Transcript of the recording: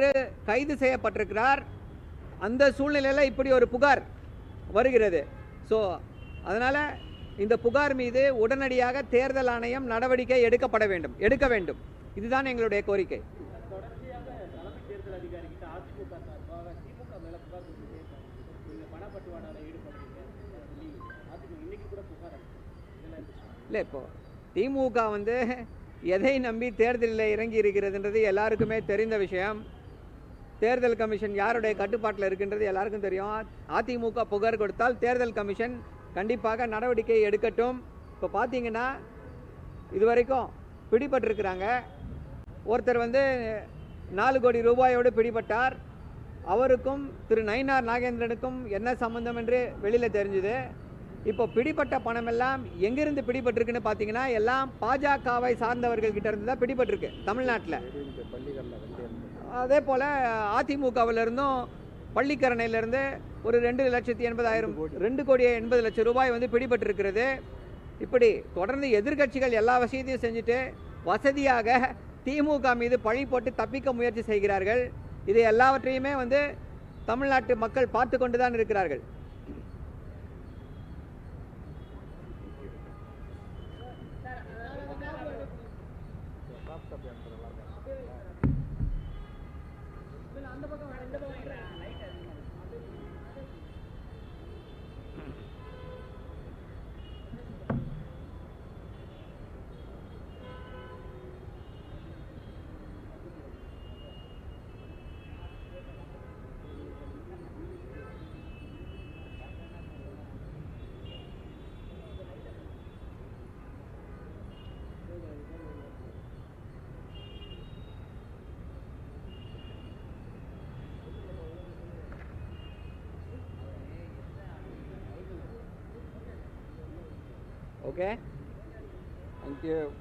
என்று கைது செய்யப்பட்டிருக்கிறார். அந்த சூழ்நிலையில் இப்படி ஒரு புகார் வருகிறது. ஸோ அதனால் இந்த புகார் மீது உடனடியாக தேர்தல் ஆணையம் நடவடிக்கை எடுக்கப்பட வேண்டும். எடுக்க வேண்டும். இதுதான் எங்களுடைய கோரிக்கை. இல்லை இப்போ திமுக வந்து எதை நம்பி தேர்தலில் இறங்கி இருக்கிறதுன்றது எல்லாருக்குமே தெரிந்த விஷயம். தேர்தல் கமிஷன் யாருடைய கட்டுப்பாட்டில் இருக்கின்றது எல்லாருக்கும் தெரியும். அதிமுக புகார் கொடுத்தால் தேர்தல் கமிஷன் கண்டிப்பாக நடவடிக்கை எடுக்கட்டும். இப்போ பார்த்தீங்கன்னா இதுவரைக்கும் பிடிபட்டிருக்கிறாங்க. ஒருத்தர் வந்து நாலு கோடி ரூபாயோடு பிடிபட்டார். அவருக்கும் திரு நயினார் நாகேந்திரனுக்கும் என்ன சம்பந்தம் என்று வெளியில் தெரிஞ்சுது. இப்போ பிடிபட்ட பணமெல்லாம் எங்கிருந்து பிடிபட்டிருக்குன்னு பார்த்தீங்கன்னா எல்லாம் பாஜகவை சார்ந்தவர்கள் கிட்ட இருந்து தான் பிடிபட்டிருக்கு தமிழ்நாட்டில். அதே போல் அதிமுகவிலிருந்தும் பள்ளிக்கரணையிலிருந்து ஒரு ரெண்டு லட்சத்தி எண்பதாயிரம் ரெண்டு கோடி. எண்பது லட்சம் ரூபாய் வந்து பிடிபட்டிருக்கிறது. இப்படி தொடர்ந்து எதிர்க்கட்சிகள் எல்லா விஷயத்தையும் செஞ்சுட்டு வசதியாக திமுக மீது பழி போட்டு தப்பிக்க முயற்சி செய்கிறார்கள். இது எல்லாவற்றையுமே வந்து தமிழ்நாட்டு மக்கள் பார்த்து கொண்டு தான் இருக்கிறார்கள் பக்கம் ரெண்டு பக்கம் Okay? Thank you.